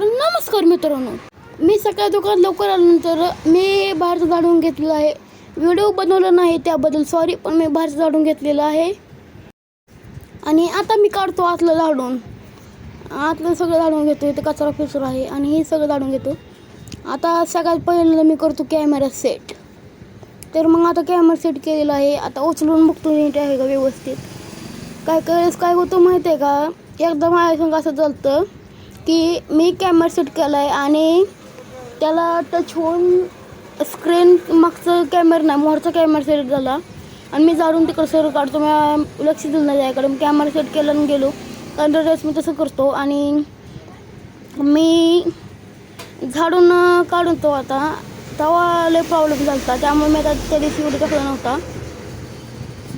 तर नमस्कार मित्रांनो. मी सकाळी दुकानात लवकर आल्यानंतर मी बाहेरचं जाडून घेतलेलं आहे. व्हिडिओ बनवला नाही त्याबद्दल सॉरी पण मी बाहेरचं जाडून घेतलेलं आहे. आणि आता मी काढतो आतलं झाडून. आतलं सगळं झाडून घेतो इथे कचरा फिचरा आहे आणि हे सगळं झाडून घेतो. आता सगळ्यात पहिल्यांदा मी करतो कॅमेरा सेट तर मग आता कॅमेरा सेट केलेला आहे. आता उचलून बघतो नीट आहे का व्यवस्थित. काय काय काय होतं माहिती आहे का? एकदा माझ्या संग असं चालतं की मी कॅमेरा सेट केला आहे आणि त्याला टच होऊन स्क्रीन मागचं कॅमेरा नाही मोरचा कॅमेरा सेट झाला. आणि मी जाडून तिकडं सर काढतो मी लक्ष दिलं नाही त्याकडे. मी कॅमेरा सेट केला आणि गेलो. कारण दरवेळेस मी तसं करतो आणि मी झाडून काढून तो आता तेव्हा लय प्रॉब्लेम झाला होता त्यामुळे मी आता त्या दिवशी एवढं टाकला नव्हता.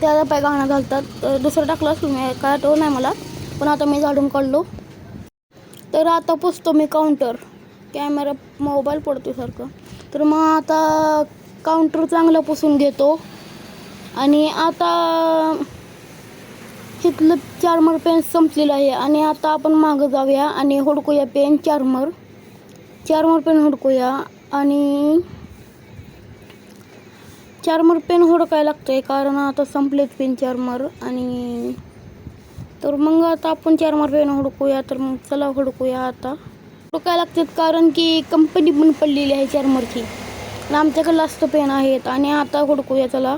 त्याला पाय घाणं घालतात. दुसरं टाकलं असेल मी काय तो नाही मला. पण आता मी झाडून काढलो. तर आता पुसतो मी काउंटर कॅमेरा मोबाईल पडतो सारखं. तर मग आता काउंटर चांगलं पुसून घेतो. आणि आता इथलं चार्मर पेन संपलेलं आहे. आणि आता आपण मागं जाऊया आणि हुडकूया पेन चार्मर. चार्मर पेन हुडकूया. आणि चार्मर पेन हुडकायला लागतंय कारण आता संपलेत पेन चार्मर. आणि तर मग आता आपण चार्मर पेन हुडकूया तर मग चला हुडकूया आता. हुडकायला लागतात कारण की कंपनी पण पडलेली आहे चार्मरची आणि आमच्याकडे असतं पेन आहेत आणि आता हुडकूया चला.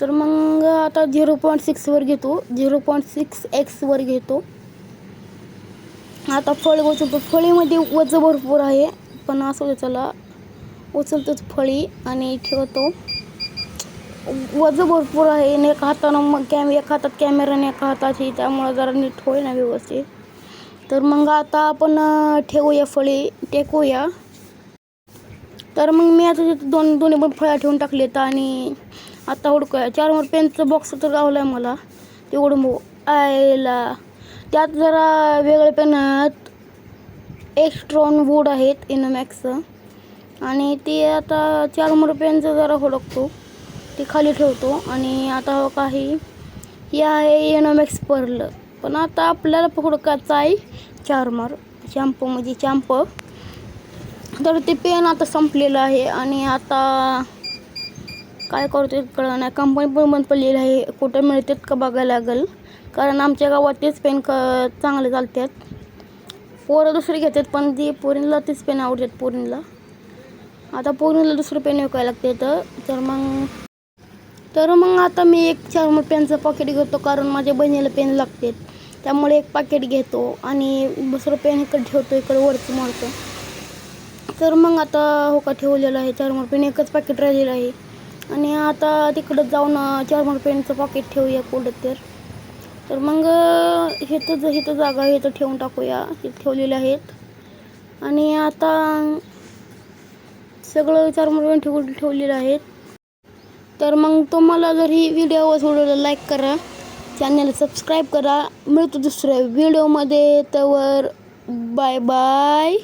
तर मग आता झिरो पॉईंट सिक्सवर घेतो. झिरो पॉईंट सिक्स एक्सवर घेतो. आता फळ उचलतो. फळीमध्ये वज भरपूर आहे. पण असं चला. उचलतोच फळी आणि ठेवतो. वज भरपूर आहे. आणि एका हातानं मग कॅम एका हातात कॅमेरा आणि एका हाताची. त्यामुळं जरा नीट होईल ना व्यवस्थित. तर मग आता आपण ठेवूया फळी. टेकूया. तर मग मी आता दोन दोन्ही पण फळ्या ठेवून टाकलेत आणि आता हुडकूया चार पेनचं बॉक्स तर गावलं आहे मला. ते मग आयला. त्यात जरा वेगळे पेनात एक्स्ट्रॉन वूड आहेत इनोमॅक्सचं आणि ते आता चार पेनचं जरा हुडकतो. ते खाली ठेवतो आणि आता हो काही हे आहे एनोमॅक्स पर्ल पण आता आपल्याला पकडकाचा आहे चार्मर शॅम्पू म्हणजे चॅम्प तर ते पेन आता संपलेलं आहे आणि आता काय करतो कळलं नाही. कंपनी पण बंद पडलेली आहे. कुठं मिळतात का बघायला लागेल. कारण आमच्या गावात तेच पेन क चांगले चालतात. पोरं दुसरे घेतात पण ती पोरींला तेच पेन आवडतात पोरींला. आता पोरींला दुसरं पेन विकायला लागते तर मग तर मग आता मी एक चार पेनचं पॉकेट घेतो कारण माझ्या बहिणीला पेन लागते. त्यामुळे एक पाकिट घेतो आणि दुसरं पेन इकडे ठेवतो इकडं वरचं मारतो. तर मग आता हो का ठेवलेलं आहे चार पेन एकच पाकिट राहिलेलं आहे. आणि आता तिकडं जाऊन चार पेनचं पॉकेट ठेवूया कुठं तर. तर मग इथं हिथं जागा आहे इथं ठेवून टाकूया. हे ठेवलेले आहेत. आणि आता सगळं चार पेन ठेवून ठेवलेलं आहेत. तर मग तुम्हाला जर ही व्हिडिओ आवडला लाईक करा. चॅनल सबस्क्राईब करा. मिळतो दुसऱ्या व्हिडिओमध्ये. तर बाय बाय